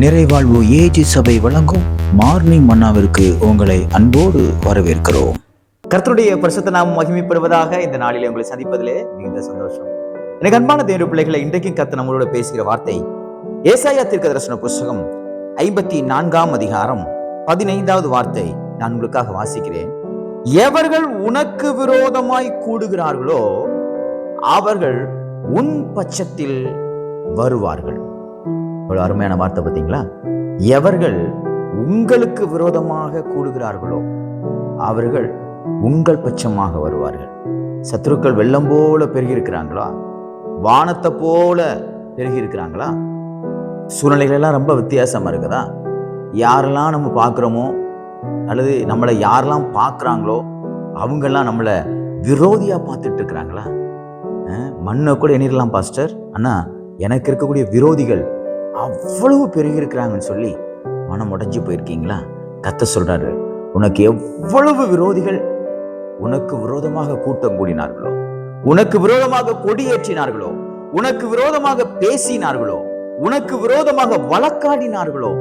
நிறைவாழ்வு AG சபை வழங்கும் morning மன்னாவிற்கு உங்களை அன்போடு வரவேற்கிறோம். கர்த்தருடைய பரிசுத்த நாம் மகிமைப்படுவதாக இந்த நாளிலே உங்களை சந்திப்பதிலே மிகுந்த சந்தோஷம். எனக்கு அன்பான தேவ பிள்ளைகளை இன்றைக்கும் கர்த்தர் நம்மளோட பேசுகிற வார்த்தை ஏசாயா தீர்க்க தரிசன புஸ்தகம் ஐம்பத்தி நான்காம் அதிகாரம் பதினைந்தாவது வார்த்தை நான் உங்களுக்காக வாசிக்கிறேன். எவர்கள் உனக்கு விரோதமாய் கூடுகிறார்களோ அவர்கள் உன் பட்சத்தில் வருவார்கள். ஒரு அருமையான வார்த்தை பார்த்தீங்களா? எவர்கள் உங்களுக்கு விரோதமாக கூடுகிறார்களோ அவர்கள் உங்கள் பட்சமாக வருவார்கள். சத்துருக்கள் வெள்ளம் போல பெருகியிருக்கிறாங்களா? வானத்தை போல பெருகியிருக்கிறாங்களா? சூழ்நிலைகளெல்லாம் ரொம்ப வித்தியாசமாக இருக்குதா? யாரெல்லாம் நம்ம பார்க்குறோமோ அல்லது நம்மளை யாரெல்லாம் பார்க்குறாங்களோ அவங்கெல்லாம் நம்மளை விரோதியாக பார்த்துட்டு இருக்கிறாங்களா மண்ணை கூட எண்ணிடலாம் பாஸ்டர். அண்ணா எனக்கு இருக்கக்கூடிய விரோதிகள் அவ்வளவு பெருகி இருக்கிறாங்கன்னு சொல்லி மனம் உடைஞ்சு போயிருக்கீங்களா? கத்த சொல்றாரு உனக்கு எவ்வளவு விரோதிகள் உனக்கு விரோதமாக கூட்டம் கூடினார்களோ உனக்கு விரோதமாக கொடியேற்றினார்களோ உனக்கு விரோதமாக பேசினார்களோ உனக்கு விரோதமாக வழக்காடினார்களோ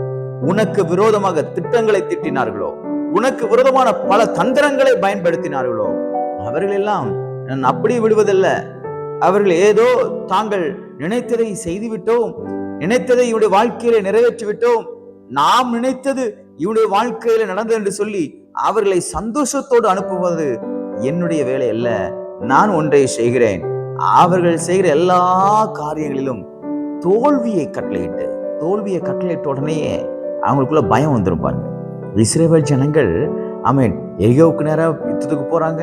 உனக்கு விரோதமாக திட்டங்களை திட்டினார்களோ உனக்கு விரோதமான பல தந்திரங்களை பயன்படுத்தினார்களோ அவர்கள் எல்லாம் நான் அப்படி விடுவதல்ல. அவர்கள் ஏதோ தாங்கள் நினைத்ததை செய்துவிட்டோம். நினைத்ததை இவனுடைய வாழ்க்கையில நிறைவேற்றி விட்டோம் நாம் நினைத்தது இவனுடைய வாழ்க்கையில நடந்தது என்று சொல்லி அவர்களை சந்தோஷத்தோடு அனுப்புவது என்னுடைய வேலை அல்ல. நான் ஒன்றை செய்கிறேன். அவர்கள் செய்கிற எல்லா காரியங்களிலும் தோல்வியை கட்டளையிட்டு தோல்வியை கட்டளையிட்ட உடனேயே அவங்களுக்குள்ள பயம் வந்துருப்பாங்க பாருங்க. ஜனங்கள் அமீன் எரியோவுக்கு நேரம் யுத்தத்துக்கு போறாங்க.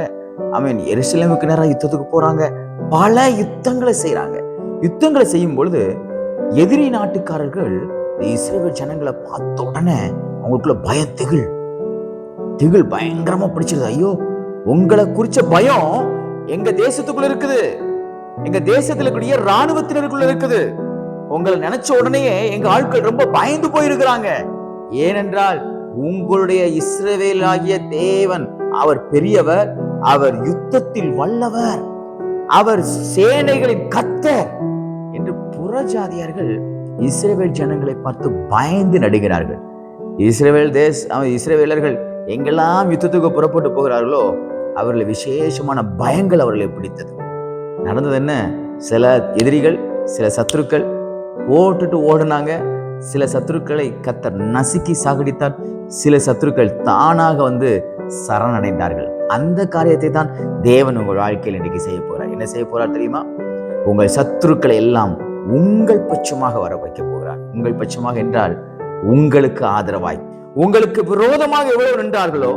அமீன் எருசலேமுக்கு நேரம் யுத்தத்துக்கு போறாங்க. பல யுத்தங்களை செய்கிறாங்க யுத்தங்களை செய்யும் பொழுது எதிரி நாட்டுக்காரர்கள் இஸ்ரேல் ஜனங்களை பார்த்த உடனே அவங்களுக்குள்ள பய திகில். திகில் பயங்கரமா பிடிச்சிருது. ஐயோ உங்களை குறிச்ச பயம் எங்க தேசத்துக்குள்ள இருக்குது. எங்க தேசத்துல கூடிய ராணுவத்தினருக்குள்ள இருக்குது. உங்களை நினைச்ச உடனேயே எங்க ஆட்கள் ரொம்ப பயந்து போயிருக்கிறாங்க. ஏனென்றால் உங்களுடைய இஸ்ரவேலாகிய தேவன் அவர் பெரியவர் அவர் யுத்தத்தில் வல்லவர். அவர் சேனைகளின் கத்தர் புறஜாதியார்கள் இஸ்ரேவேல் ஜனங்களை பார்த்து பயந்து நடுகிறார்கள். இஸ்ரேவேல் தேஸ் இஸ்ரேவேலர்கள் எங்கெல்லாம் யுத்தத்துக்கு புறப்பட்டு போகிறார்களோ அவர்களை விசேஷமான பயங்கள் அவர்களை பிடித்தது. நடந்தது என்ன? சில எதிரிகள் சில சத்துருக்கள் ஓட்டுட்டு ஓடுனாங்க. சில சத்துருக்களை கத்தர் நசுக்கி சாகடித்தார். சில சத்துருக்கள் தானாக வந்து சரணடைந்தார்கள். அந்த காரியத்தை தான் தேவன் உங்கள் வாழ்க்கையில் இன்றைக்கு செய்ய போறார் என்ன செய்ய போறார் தெரியுமா? உங்கள் சத்துருக்களை எல்லாம் உங்கள் பட்சமாக வர வைக்க போகிறார். உங்கள் பட்சமாக என்றால் உங்களுக்கு ஆதரவாய். உங்களுக்கு விரோதமாக எவ்வளவு நின்றார்களோ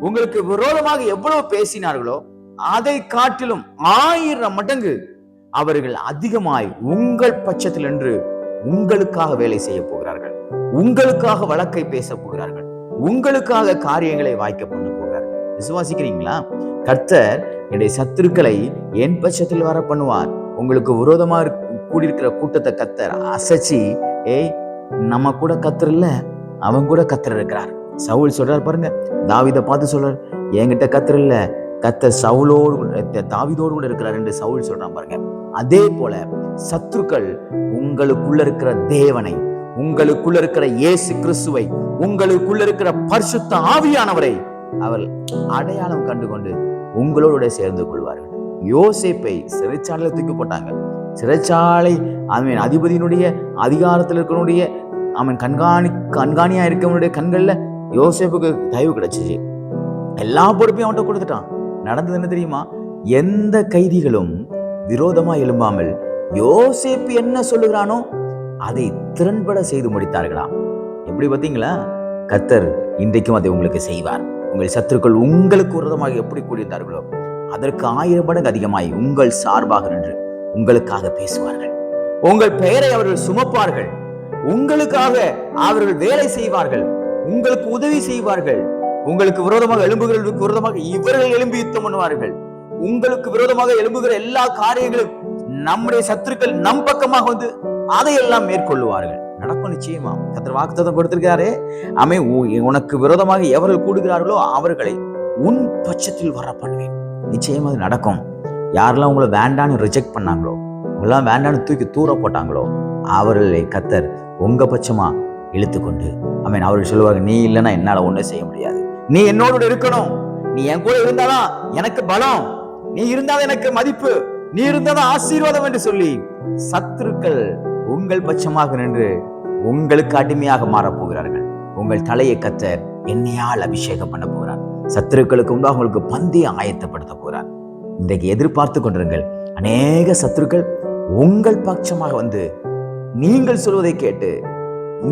உங்களுக்கு விரோதமாக எவ்வளவு பேசினார்களோ அதை காட்டிலும் ஆயிரம் மடங்கு அவர்கள் அதிகமாய் உங்கள் பட்சத்தில் என்று உங்களுக்காக வேலை செய்ய போகிறார்கள். உங்களுக்காக வழக்கை பேச போகிறார்கள். உங்களுக்காக காரியங்களை வாய்க்க பண்ண போகிறார்கள். விசுவாசிக்கிறீங்களா? கர்த்தர் என்னுடைய சத்துருக்களை என் பட்சத்தில் வர பண்ணுவார். உங்களுக்கு விரோதமா இருக்கு கூடியிருக்கிற கூட்டத்தை கத்தர் அசைச்சு ஏய் நம்ம கூட கத்தர் இல்லை அவன் கூட கத்தர் இருக்கிறார். சவுல் சொல்றார் பாருங்க தாவிதை பார்த்து சொல்றார் என்கிட்ட கத்தர் இல்ல கத்தர் சவுலோடு தாவிதோடு கூட இருக்கிறார் என்று சவுல் சொல்றான் பாருங்க. அதே போல சத்துருக்கள் உங்களுக்குள்ள இருக்கிற தேவனை உங்களுக்குள்ள இருக்கிற இயேசு கிறிஸ்துவை உங்களுக்குள்ள இருக்கிற பரிசுத்த ஆவியானவரை அவர் அடையாளம் கண்டுகொண்டு உங்களோட சேர்ந்து கொள்வார்கள். யோசேப்பை சிறைச்சாலையில் தூக்கி போட்டாங்க. சிறைச்சாலை அவன் அதிபதியினுடைய அதிகாரத்தில் இருக்கனுடைய அவன் கண்காணி கண்காணியா இருக்கவனுடைய கண்கள்ல யோசேப்புக்கு தயவு கிடைச்சிச்சு. எல்லா பொறுப்பையும் அவன்கிட்ட கொடுத்துட்டான். நடந்தது என்ன தெரியுமா? எந்த கைதிகளும் விரோதமா எழும்பாமல் யோசேப்பு என்ன சொல்லுகிறானோ அதை திறன்பட செய்து முடித்தார்களாம். எப்படி பார்த்தீங்களா? கத்தர் இன்றைக்கும் அதை உங்களுக்கு செய்வார். உங்கள் சத்துருக்கள் உங்களுக்கு விரதமாக எப்படி கூடியிருந்தார்களோ அதற்கு ஆயிரம் மடங்கு அதிகமாய் உங்கள் சார்பாக நின்று உங்களுக்காக பேசுவார்கள். உங்கள் பெயரை அவர்கள் சுமப்பார்கள். உங்களுக்காக அவர்கள் வேலை செய்வார்கள். உங்களுக்கு உதவி செய்வார்கள். உங்களுக்கு விரோதமாக எழும்புகிறவர்களுக்கு விரோதமாக இவர்கள் எழும்பி யுத்தம் பண்ணுவார்கள். உங்களுக்கு விரோதமாக எழும்புகிற எல்லா காரியங்களும் நம்முடைய சத்துருக்கள் நம் பக்கமாக வந்து அதையெல்லாம் மேற்கொள்ளுவார்கள். நடக்கும் நிச்சயமா. கத்தர் வாக்குத்தம் கொடுத்திருக்காரே அமை உனக்கு விரோதமாக எவர்கள் கூடுகிறார்களோ அவர்களை உன் பட்சத்தில் வர பண்ணுவேன் நிச்சயமாக அது நடக்கும். யாரெல்லாம் உங்களை வேண்டான்னு ரிஜெக்ட் பண்ணாங்களோ உங்களாம் வேண்டான்னு தூக்கி தூர போட்டாங்களோ அவர்களை கத்தர் உங்க பட்சமா இழுத்துக்கொண்டு மீன் அவர்கள் சொல்லுவாங்க நீ இல்லைன்னா என்னால ஒண்ணும் செய்ய முடியாது. நீ என்னோட இருக்கணும். நீ என் கூட இருந்தாதான் எனக்கு பலம். நீ இருந்தால் எனக்கு மதிப்பு. நீ இருந்தாதான் ஆசீர்வாதம் என்று சொல்லி சத்துருக்கள் உங்கள் பட்சமாக நின்று உங்களுக்கு அடிமையாக மாறப்போகிறார்கள் உங்கள் தலையை கத்தர் என்னையால் அபிஷேகம் பண்ண போகிறார். சத்துருக்களுக்கு முன்பாக உங்களுக்கு பந்தியை ஆயத்தப்படுத்த போகிறார். இன்றைக்கு எதிர்பார்த்து கொண்டிருங்கள். அநேக சத்துருக்கள் உங்கள் பட்சமாக வந்து நீங்கள் சொல்வதை கேட்டு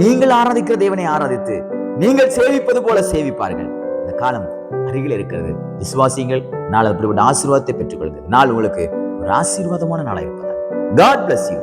நீங்கள் ஆராதிக்கிற தேவனை ஆராதித்து நீங்கள் சேவிப்பது போல சேவிப்பார்கள். இந்த காலம் அருகில் இருக்கிறது. விசுவாசிங்கள் நாள் அப்படிப்பட்ட ஆசீர்வாதத்தை பெற்றுக்கொள்கிறது நாள் உங்களுக்கு ஒரு ஆசீர்வாதமான நாளாக இருப்பதால். God bless you